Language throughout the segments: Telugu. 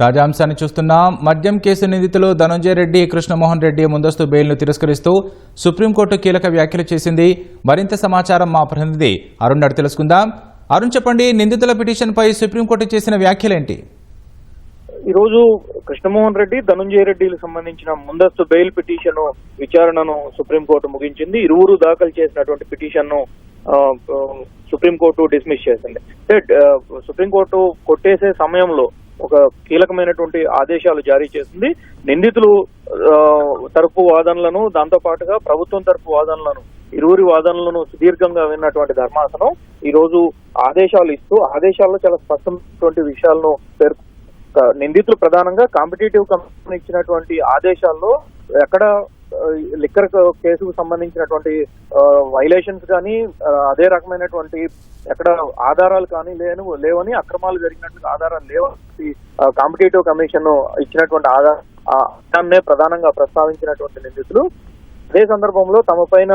తాజా అంశాన్ని చూస్తున్నాం. మద్యం కేసు నిందితులు ధనంజయ రెడ్డి కృష్ణమోహన్ రెడ్డి ముందస్తు బెయిల్ను తిరస్కరిస్తూ సుప్రీంకోర్టు కీలక వ్యాఖ్యలు చేసింది. మరింత సమాచారం మా ప్రతినిధి అరుణ్ అడిగి తెలుసుకుందాం. అరుణ్ చెప్పండి నిందితుల పిటిషన్పై సుప్రీంకోర్టు చేసిన వ్యాఖ్యలేంటి? ఈరోజు కృష్ణమోహన్ రెడ్డి ధనుంజయ రెడ్డికి సంబంధించిన ముందస్తు బెయిల్ పిటిషన్ విచారణను సుప్రీంకోర్టు ముగించింది. ఇరువురు దాఖలు చేసినటువంటి పిటిషన్ను సుప్రీంకోర్టు డిస్మిస్ చేసింది. అంటే సుప్రీంకోర్టు కొట్టేసే సమయంలో ఒక కీలకమైనటువంటి ఆదేశాలు జారీ చేసింది. నిందితులు తరపు వాదనలను దాంతో పాటుగా ప్రభుత్వం తరపు వాదనలను ఇరువురి వాదనలను సుదీర్ఘంగా విన్నటువంటి ధర్మాసనం ఈ రోజు ఆదేశాలు ఇస్తూ ఆదేశాల్లో చాలా స్పష్టమైనటువంటి విషయాలను పేర్కొ నిందితులు ప్రధానంగా కాంపిటేటివ్ కమిషన్ ఇచ్చినటువంటి ఆదేశాల్లో ఎక్కడ లిక్కర్ కేసుకు సంబంధించినటువంటి వైలేషన్స్ కానీ అదే రకమైనటువంటి ఎక్కడ ఆధారాలు కానీ లేను లేవని అక్రమాలు జరిగినటువంటి ఆధారాలు లేవని కాంపిటేటివ్ కమిషన్ ఇచ్చినటువంటి ఆధారాన్నే ప్రధానంగా ప్రస్తావించినటువంటి నిందితులు. అదే సందర్భంలో తమ పైన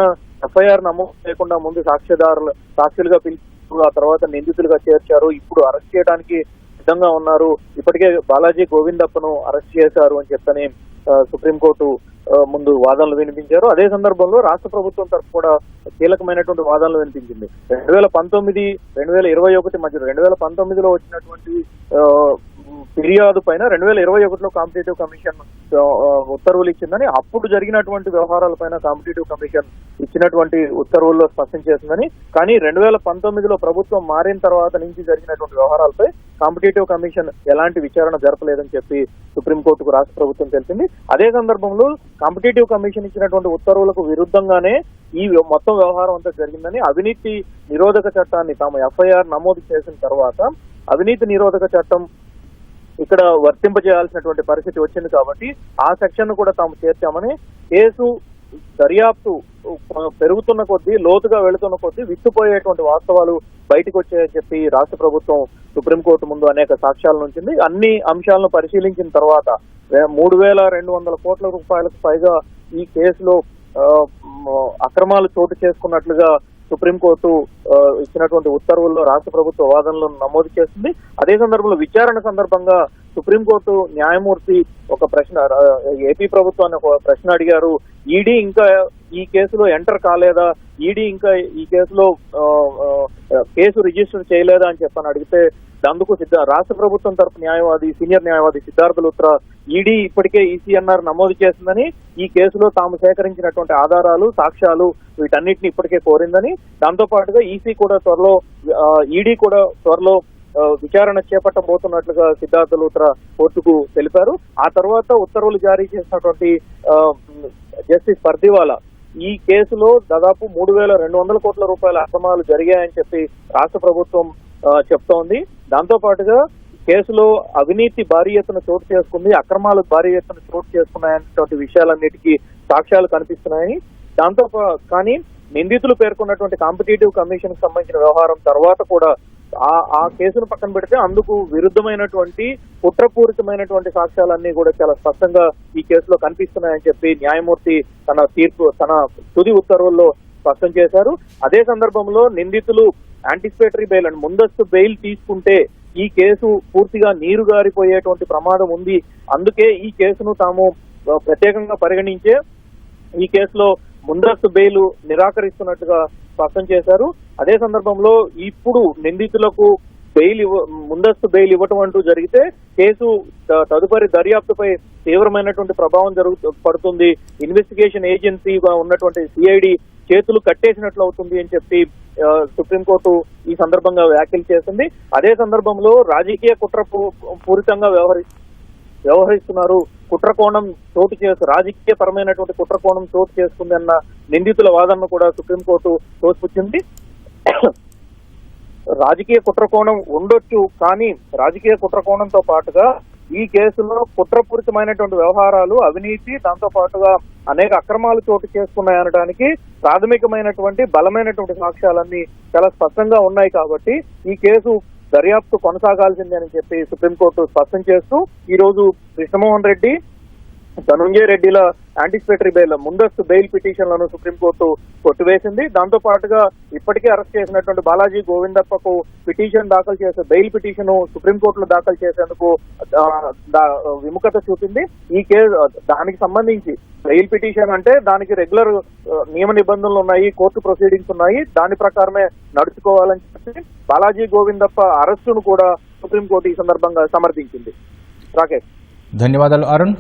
ఎఫ్ఐఆర్ నమోదు చేయకుండా ముందు సాక్ష్యదారులు సాక్షులుగా పిలిచి ఆ తర్వాత నిందితులుగా చేర్చారు. ఇప్పుడు అరెస్ట్ చేయడానికి సిద్ధంగా ఉన్నారు. ఇప్పటికే బాలాజీ గోవిందప్పను అరెస్ట్ చేశారు అని చెప్పని సుప్రీంకోర్టు ముందు వాదనలు వినిపించారు. అదే సందర్భంలో రాష్ట్ర ప్రభుత్వం తరఫు కూడా కీలకమైనటువంటి వాదనలు వినిపించింది. రెండు వేల పంతొమ్మిది రెండు వేల ఇరవై ఒకటి మధ్య రెండు వేల పంతొమ్మిదిలో వచ్చినటువంటి ఫిర్యాదు పైన రెండు వేల ఇరవై ఒకటిలో కాంపిటేటివ్ కమిషన్ ఉత్తర్వులు ఇచ్చిందని అప్పుడు జరిగినటువంటి వ్యవహారాల పైన కాంపిటేటివ్ కమిషన్ ఇచ్చినటువంటి ఉత్తర్వుల్లో స్పష్టం చేసిందని కానీ రెండు వేల పంతొమ్మిదిలో ప్రభుత్వం మారిన తర్వాత నుంచి జరిగినటువంటి వ్యవహారాలపై కాంపిటేటివ్ కమిషన్ ఎలాంటి విచారణ జరపలేదని చెప్పి సుప్రీంకోర్టుకు రాష్ట్ర ప్రభుత్వం తెలిపింది. అదే సందర్భంలో కాంపిటేటివ్ కమిషన్ ఇచ్చినటువంటి ఉత్తర్వులకు విరుద్ధంగానే ఈ మొత్తం వ్యవహారం అంతా జరిగిందని అవినీతి నిరోధక చట్టాన్ని తాము ఎఫ్ఐఆర్ నమోదు చేసిన తర్వాత అవినీతి నిరోధక చట్టం ఇక్కడ వర్తింపజేయాల్సినటువంటి పరిస్థితి వచ్చింది కాబట్టి ఆ సెక్షన్ కూడా తాము చేర్చామని కేసు దర్యాప్తు పెరుగుతున్న కొద్దీ లోతుగా వెళుతున్న కొద్దీ విస్తుపోయేటువంటి వాస్తవాలు బయటకు వచ్చాయని చెప్పి రాష్ట్ర ప్రభుత్వం సుప్రీంకోర్టు ముందు అనేక సాక్ష్యాలను ఉంచింది అన్ని అంశాలను పరిశీలించిన తర్వాత మూడు వేల రెండు వందల కోట్ల రూపాయలకు పైగా ఈ కేసులో అక్రమాలు చోటు చేసుకున్నట్లుగా సుప్రీంకోర్టు ఇచ్చినటువంటి ఉత్తర్వుల్లో రాష్ట్ర ప్రభుత్వ వాదనలను నమోదు చేస్తుంది. అదే సందర్భంలో విచారణ సందర్భంగా సుప్రీంకోర్టు న్యాయమూర్తి ఒక ప్రశ్న ఏపీ ప్రభుత్వాన్ని ఒక ప్రశ్న అడిగారు. ఈడీ ఇంకా ఈ కేసులో ఎంటర్ కాలేదా? ఈడీ ఇంకా ఈ కేసులో కేసు రిజిస్టర్ చేయలేదా అని చెప్పని అడిగితే అందుకు సిద్ధ రాష్ట్ర ప్రభుత్వం తరపు న్యాయవాది సీనియర్ న్యాయవాది సిద్ధార్థ లుత్రా ఈడీ ఇప్పటికే ఈసీఎన్ఆర్ నమోదు చేసిందని ఈ కేసులో తాము సేకరించినటువంటి ఆధారాలు సాక్ష్యాలు వీటన్నిటిని ఇప్పటికే కోరిందని. దాంతో పాటుగా ఈసీ కూడా త్వరలో ఈడీ కూడా త్వరలో విచారణ చేపట్టబోతున్నట్లుగా సిద్ధార్థ లూత్రా కోర్టుకు తెలిపారు. ఆ తర్వాత ఉత్తర్వులు జారీ చేసినటువంటి జస్టిస్ పర్దివాలా ఈ కేసులో దాదాపు మూడు వేల రెండు వందల కోట్ల రూపాయల అక్రమాలు జరిగాయని చెప్పి రాష్ట్ర ప్రభుత్వం చెప్తోంది. దాంతో పాటుగా కేసులో అవినీతి భారీ ఎత్తున చోటు చేసుకుంది అక్రమాలు భారీ ఎత్తున చోటు చేసుకున్నాయనేటువంటి విషయాలన్నిటికీ సాక్ష్యాలు కనిపిస్తున్నాయని దాంతో కానీ నిందితులు పేర్కొన్నటువంటి కాంపిటేటివ్ కమిషన్ సంబంధించిన వ్యవహారం తర్వాత కూడా ఆ ఆ కేసును పక్కన పెడితే అందుకు విరుద్ధమైనటువంటి కుట్రపూరితమైనటువంటి సాక్ష్యాలన్నీ కూడా చాలా స్పష్టంగా ఈ కేసులో కనిపిస్తున్నాయని చెప్పి న్యాయమూర్తి తన తీర్పు తన తుది ఉత్తర్వుల్లో స్పష్టం చేశారు. అదే సందర్భంలో నిందితులు యాంటిసిపేటరీ బెయిల్ అండ్ ముందస్తు బెయిల్ తీసుకుంటే ఈ కేసు పూర్తిగా నీరు గారిపోయేటువంటి ప్రమాదం ఉంది. అందుకే ఈ కేసును తాము ప్రత్యేకంగా పరిగణించే ఈ కేసులో ముందస్తు బెయిల్ నిరాకరిస్తున్నట్టుగా స్పష్టం చేశారు. అదే సందర్భంలో ఇప్పుడు నిందితులకు బెయిల్ ఇవ్వ ముందస్తు బెయిల్ ఇవ్వటం అంటూ జరిగితే కేసు తదుపరి దర్యాప్తుపై తీవ్రమైనటువంటి ప్రభావం జరుగు పడుతుంది. ఇన్వెస్టిగేషన్ ఏజెన్సీగా ఉన్నటువంటి సిఐడి చేతులు కట్టేసినట్లు అవుతుంది అని చెప్పి సుప్రీంకోర్టు ఈ సందర్భంగా వ్యాఖ్యలు చేసింది. అదే సందర్భంలో రాజకీయ కుట్ర పూరితంగా వ్యవహరి వ్యవహరిస్తున్నారు. కుట్రకోణం చోటు చేసు రాజకీయ పరమైనటువంటి కుట్రకోణం చోటు చేసుకుంది అన్న నిందితుల వాదనను కూడా సుప్రీంకోర్టు తోసిపుచ్చింది. రాజకీయ కుట్రకోణం ఉండొచ్చు కానీ రాజకీయ కుట్రకోణంతో పాటుగా ఈ కేసులో కుట్రపూరితమైనటువంటి వ్యవహారాలు అవినీతి దాంతో పాటుగా అనేక అక్రమాలు చోటు చేసుకున్నాయనడానికి ప్రాథమికమైనటువంటి బలమైనటువంటి సాక్ష్యాలన్నీ చాలా స్పష్టంగా ఉన్నాయి కాబట్టి ఈ కేసు దర్యాప్తు కొనసాగాల్సిందే అని చెప్పి సుప్రీంకోర్టు స్పష్టం చేస్తూ ఈ రోజు కృష్ణమోహన్ రెడ్డి ధనుంజయ రెడ్డిల యాంటిసిపేటరీ బెయిల్ ముందస్తు బెయిల్ పిటిషన్లను సుప్రీంకోర్టు కొట్టివేసింది. దాంతో పాటుగా ఇప్పటికే అరెస్ట్ చేసినటువంటి బాలాజీ గోవిందప్పకు పిటిషన్ దాఖలు చేసే బెయిల్ పిటిషన్ సుప్రీంకోర్టులో దాఖలు చేసేందుకు విముఖత చూపింది. ఈ కేసు దానికి సంబంధించి బెయిల్ పిటిషన్ అంటే దానికి రెగ్యులర్ నియమ నిబంధనలు ఉన్నాయి కోర్టు ప్రొసీడింగ్స్ ఉన్నాయి. దాని ప్రకారమే నడుచుకోవాలని చెప్పి బాలాజీ గోవిందప్ప అరెస్టును కూడా సుప్రీంకోర్టు ఈ సందర్భంగా సమర్థించింది. రాకేష్. ధన్యవాదాలు అరుణ్.